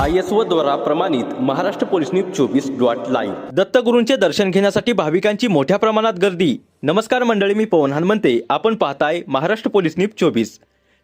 I S O द्वारा प्रमाणित Maharashtra police news चोवीस डॉट लाईव्ह. दत्तगुरूंचे दर्शन घेण्यासाठी भाविकांची मोठ्या प्रमाणात गर्दी. नमस्कार मंडळी मी पवन हनुमंते. आपण पाहताय महाराष्ट्र पोलीस न्यूज चोवीस.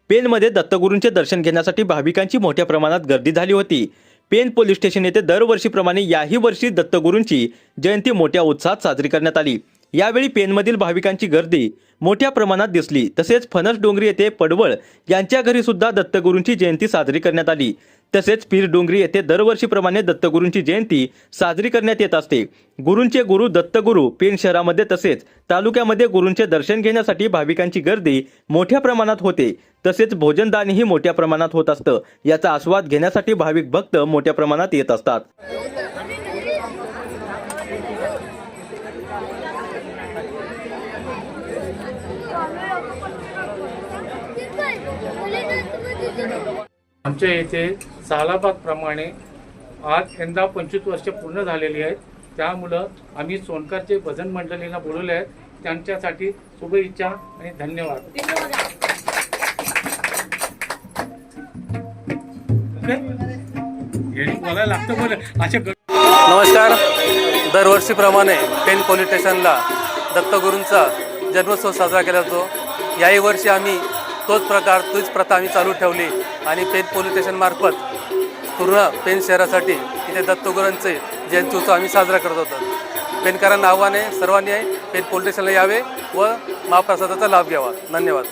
पेनमध्ये दत्तगुरूंचे दर्शन घेण्यासाठी भाविकांची मोठ्या प्रमाणात गर्दी झाली होती. पेन पोलीस स्टेशन येथे दरवर्षीप्रमाणे याही वर्षी दत्तगुरूंची जयंती मोठ्या उत्साहात साजरी करण्यात आली. यावेळी पेनमधील भाविकांची गर्दी मोठ्या प्रमाणात दिसली. तसेच फणस डोंगरी येथे पडवळ यांच्या घरी सुद्धा दत्तगुरूंची जयंती साजरी करण्यात आली. तसेच पीर डोंगरी येथे दरवर्षीप्रमाणे दत्तगुरूंची जयंती साजरी करण्यात येत असते. गुरूंचे गुरु दत्तगुरू पेन शहरामध्ये तसेच तालुक्यामध्ये गुरूंचे दर्शन घेण्यासाठी भाविकांची गर्दी मोठ्या प्रमाणात होते. तसेच भोजनदानही मोठ्या प्रमाणात होत असतं. याचा आस्वाद घेण्यासाठी भाविक भक्त मोठ्या प्रमाणात येत असतात. आमच्या येथे सालाबादप्रमाणे आज यंदा पंचवीस वर्ष पूर्ण झालेली आहेत. त्यामुळं आम्ही सोनकरचे भजन मंडळींना बोलवले आहेत. त्यांच्यासाठी शुभेच्छा आणि धन्यवाद. हे लागतं बरं. नमस्कार. दरवर्षीप्रमाणे पेन पोलीस स्टेशनला दत्तगुरूंचा जन्मोत्सव साजरा केला जातो. याही वर्षी आम्ही तोच प्रकार तीच प्रथा आम्ही चालू ठेवली. आणि पेन पोलीस स्टेशनमार्फत पूर्ण पेन शहरासाठी इथे दत्तगुरूंचे जयंती उत्सव आम्ही साजरा करत होतो. पेनकरांना आव्हान आहे सर्वांनी आहे पेन पोलीस स्टेशनला यावे व महाप्रसादाचा लाभ घ्यावा. धन्यवाद.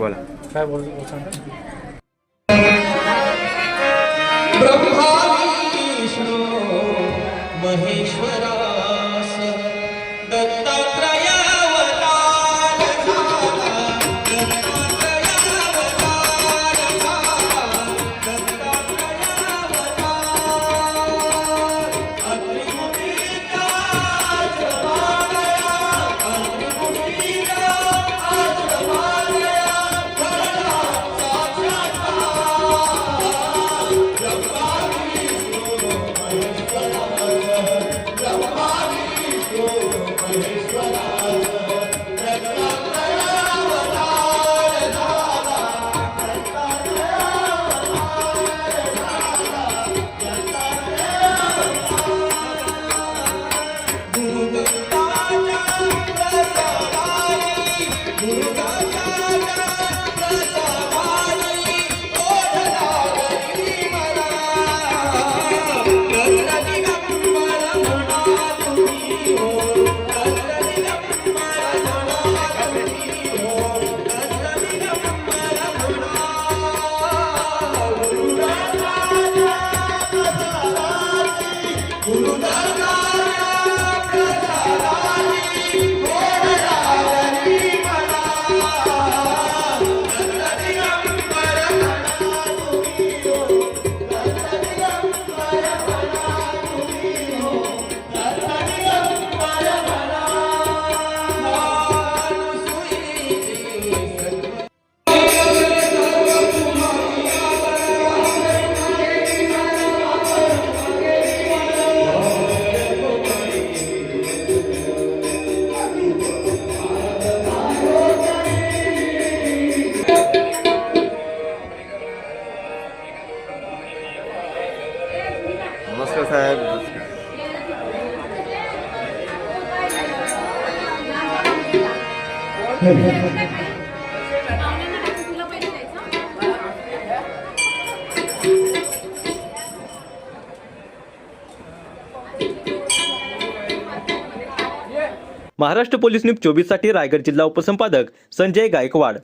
काय बोलतो सांगा नमस्कार साहेब. महाराष्ट्र पोलीस न्यूज चोवीससाठी रायगड जिल्हा उपसंपादक संजय गायकवाड.